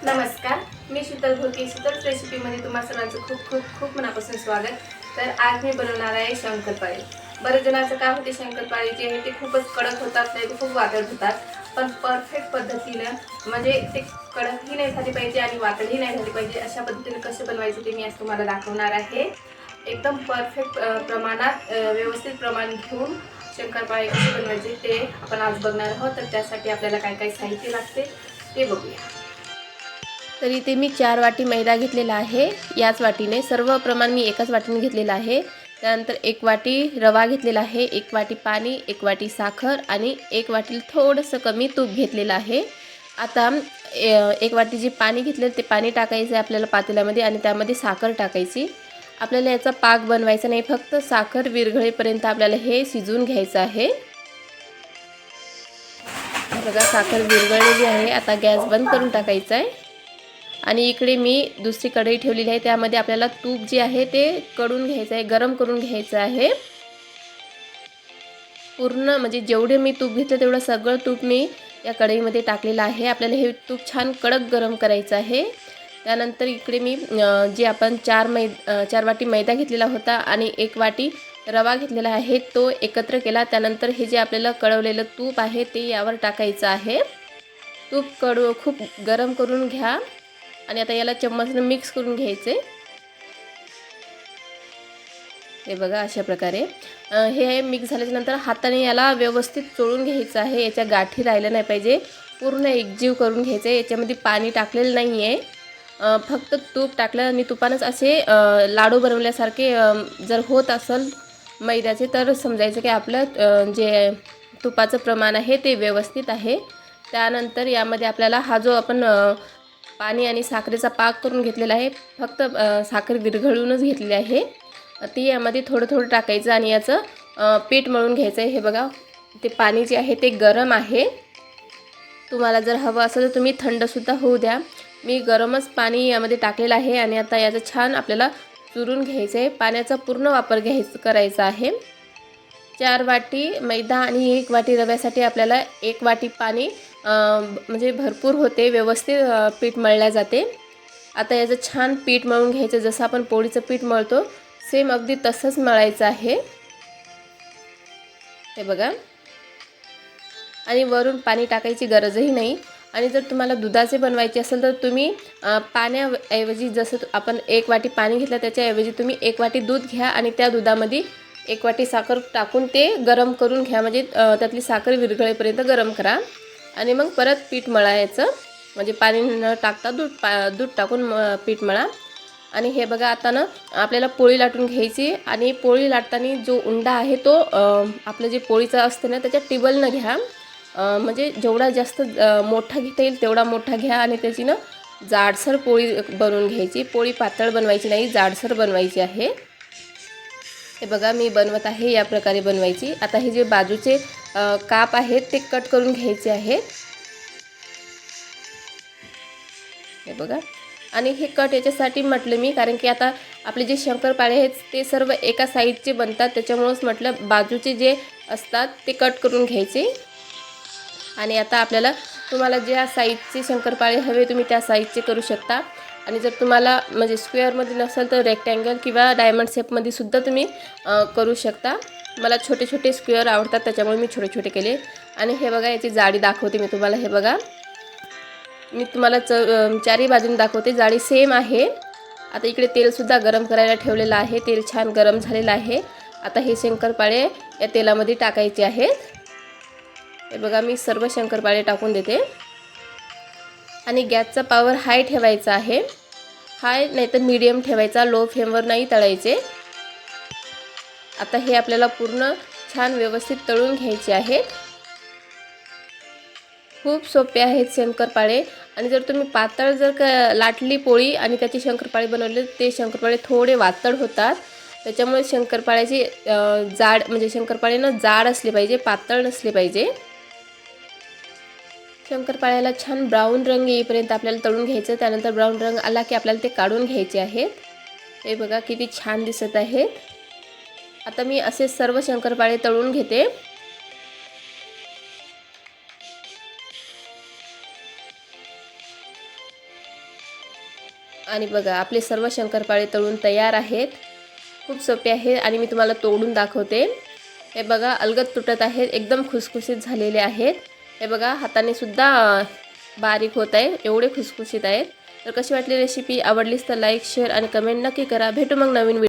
नमस्कार मी शीतल भोके शीतल रेसिपीमध्ये तुम्हा सर्वांचं खूप खूप खूप मनापासून स्वागत. तर आज मी बनवणार आहे शंकरपाळी. बरेच जणांचं काय होते शंकरपाळी जे आहे ते खूपच कडक होतात नाही तर खूप वादळ होतात. पण परफेक्ट पद्धतीनं म्हणजे ते कडकही नाही झाली पाहिजे आणि वादळही नाही झाली पाहिजे अशा पद्धतीने कसे बनवायचे ते मी आज तुम्हाला दाखवणार आहे. एकदम परफेक्ट प्रमाणात व्यवस्थित प्रमाण घेऊन शंकरपाळी कसे बनवायचे ते आपण आज बघणार आहोत. तर त्यासाठी आपल्याला काय काय साहित्य लागते ते बघूया. तर इथे मी चार वाटी मैदा घेतलेला आहे. याच वाटीने सर्व प्रमाण मी एकाच वाटीने घेतलेलं आहे. त्यानंतर एक वाटी रवा घेतलेला आहे एक वाटी पाणी एक वाटी साखर आणि एक वाटी थोडंसं कमी तूप घेतलेलं आहे. आता एक वाटी जे पाणी घेतलेलं ते पाणी टाकायचं आहे आपल्याला पातेल्यामध्ये आणि त्यामध्ये साखर टाकायची. आपल्याला याचा पाक बनवायचा नाही फक्त साखर विरघळेपर्यंत आपल्याला हे शिजवून घ्यायचं आहे. बघा साखर विरघळलेली आहे. आता गॅस बंद करून टाकायचा आहे. आणि इकडे मी दुसरी कढई ठेवलेली आहे. त्यामध्ये आपल्याला तूप जे आहे ते कडून घ्यायचं आहे गरम करून घ्यायचं आहे. पूर्ण म्हणजे जेवढे मी तूप घेतलं तेवढं सगळं तूप मी या कढईमध्ये टाकलेलं आहे. आपल्याला हे तूप छान कडक गरम करायचं आहे. त्यानंतर इकडे मी जे आपण चार मै चार वाटी मैदा घेतलेला होता आणि एक वाटी रवा घेतलेला आहे तो एकत्र केला. त्यानंतर हे जे आपल्याला कळवलेलं तूप आहे ते यावर टाकायचं आहे. तूप कडू खूप गरम करून घ्या. आणि आता याला चम्मचनं मिक्स करून घ्यायचे हे बघा अशा प्रकारे. हे मिक्स झाल्याच्यानंतर हाताने याला व्यवस्थित चोळून घ्यायचं आहे. याच्या गाठी राहिल्या नाही पाहिजे. पूर्ण एकजीव करून घ्यायचं आहे याच्यामध्ये पाणी टाकलेलं नाही आहे फक्त तूप टाकलं आणि तुपानंच असे लाडू बनवल्यासारखे जर होत असेल मैद्याचे तर समजायचं की आपलं जे तुपाचं प्रमाण आहे ते व्यवस्थित आहे. त्यानंतर यामध्ये आपल्याला हा जो आपण पाणी आणि साखरेचा पाक करून घेतलेला आहे. फक्त साखर विरघळूनच घेतलेली आहे. ती यामध्ये थोडं थोडं टाकायचं आणि याचं पीठ मळून घ्यायचं आहे हे बघा ते पाणी जे आहे ते गरम आहे. तुम्हाला जर हवं असेल तर तुम्ही थंडसुद्धा होऊ द्या. मी गरमच पाणी यामध्ये टाकलेलं आहे आणि आता याचं छान आपल्याला चुरून घ्यायचं आहे पाण्याचा पूर्ण वापर घ्यायचं करायचा आहे. चार वाटी मैदा आणि एक वाटी रव्यासाठी आपल्याला एक वाटी पाणी म्हणजे भरपूर होते व्यवस्थित पीठ मळल्या जाते. आता याचं छान पीठ मळून घ्यायचं जसं आपण पोळीचं पीठ मळतो सेम अगदी तसंच मळायचं आहे. हे बघा. आणि वरून पाणी टाकायची गरजही नाही. आणि जर तुम्हाला दुधाचे बनवायचे असेल तर तुम्ही पाण्याऐवजी जसं आपण एक वाटी पाणी घेतलं त्याच्याऐवजी तुम्ही एक वाटी दूध घ्या आणि त्या दुधामध्ये एक वाटी साखर टाकून ते गरम करून घ्या. म्हणजे त्यातली साखर विरघळेपर्यंत गरम करा. आणि मग परत पीठ मळायचं. म्हणजे पाणी न टाकता दूध पा दूध टाकून म- पीठ मळा. आणि हे बघा आता ना आपल्याला पोळी लाटून घ्यायची. आणि पोळी लाटताना जो उंडा आहे तो आपलं जे पोळीचं असतं ना त्याच्या टिबलनं घ्या. म्हणजे जेवढा जास्त मोठा घेता येईल तेवढा मोठा घ्या. आणि त्याची ना जाडसर पोळी बनवून घ्यायची. पोळी पातळ बनवायची नाही जाडसर बनवायची आहे. हे बघा मी बनवत आहे या प्रकारे बनवायची. आता हे जे बाजूचे काप आहेत ते कट करून घ्यायचे आहे. हे बघा. आणि हे कट याच्यासाठी म्हटलं मी कारण की आता आपले जे शंकरपाळे आहेत ते सर्व एका साईडचे बनतात. त्याच्यामुळंच म्हटलं बाजूचे जे असतात ते कट करून घ्यायचे. आणि आता आपल्याला तुम्हाला ज्या साईजचे शंकरपाळे हवे तुम्ही त्या साईजचे करू शकता. आणि जर तुम्हाला म्हणजे स्क्वेअरमध्ये नसेल तर रेक्टँगल किंवा डायमंड शेपमध्ये सुद्धा तुम्ही करू शकता. मला छोटे छोटे स्क्वेअर आवडतात त्याच्यामुळे मी छोटे छोटे केले. आणि हे बघा याची जाडी दाखवते मी तुम्हाला. हे बघा. मी तुम्हाला च चारही बाजूने दाखवते. जाडी सेम आहे. आता इकडे तेलसुद्धा गरम करायला ठेवलेलं आहे. तेल छान गरम झालेलं आहे. आता हे शंकरपाळे या तेलामध्ये टाकायचे आहेत. हे बघा मी सर्व शंकरपाळे टाकून देते. आणि गॅसचा पॉवर हाय ठेवायचा आहे. हाय नाहीतर मीडियम ठेवायचा लो फ्लेमवर नाही तळायचे. आता हे आपल्याला पूर्ण छान व्यवस्थित तळून घ्यायचे आहेत. खूप सोपे आहेत शंकरपाळे. आणि जर तुम्ही पातळ जर क लाटली पोळी आणि त्याची शंकरपाळे बनवले ते शंकरपाळे थोडे वातळ होतात. त्याच्यामुळे शंकरपाळ्याची जाड म्हणजे शंकरपाळे ना जाड असले पाहिजे पातळ नसले पाहिजे. शंकरपाळ्याला छान ब्राऊन रंग येईपर्यंत आपल्याला तळून घ्यायचं त्यानंतर ब्राऊन रंग आला की आपल्याला ते काढून घ्यायचे आहेत. हे बघा किती छान दिसत आहेत. आता मी असे सर्व शंकरपाळे तळून घेते. आणि बघा आपले सर्व शंकरपाळे तळून तयार आहेत. खूप सोपे आहे आणि मी तुम्हाला तोडून दाखवते. हे बघा अलगद तुटत आहेत. एकदम खुसखुशीत झालेले आहेत. हे बघा हाताने सुद्धा बारीक होत आहे एवढे खुसखुशीत आहेत. तर कशी वाटली रेसिपी आवडलीच तर लाईक शेअर आणि कमेंट नक्की करा. भेटू मग नवीन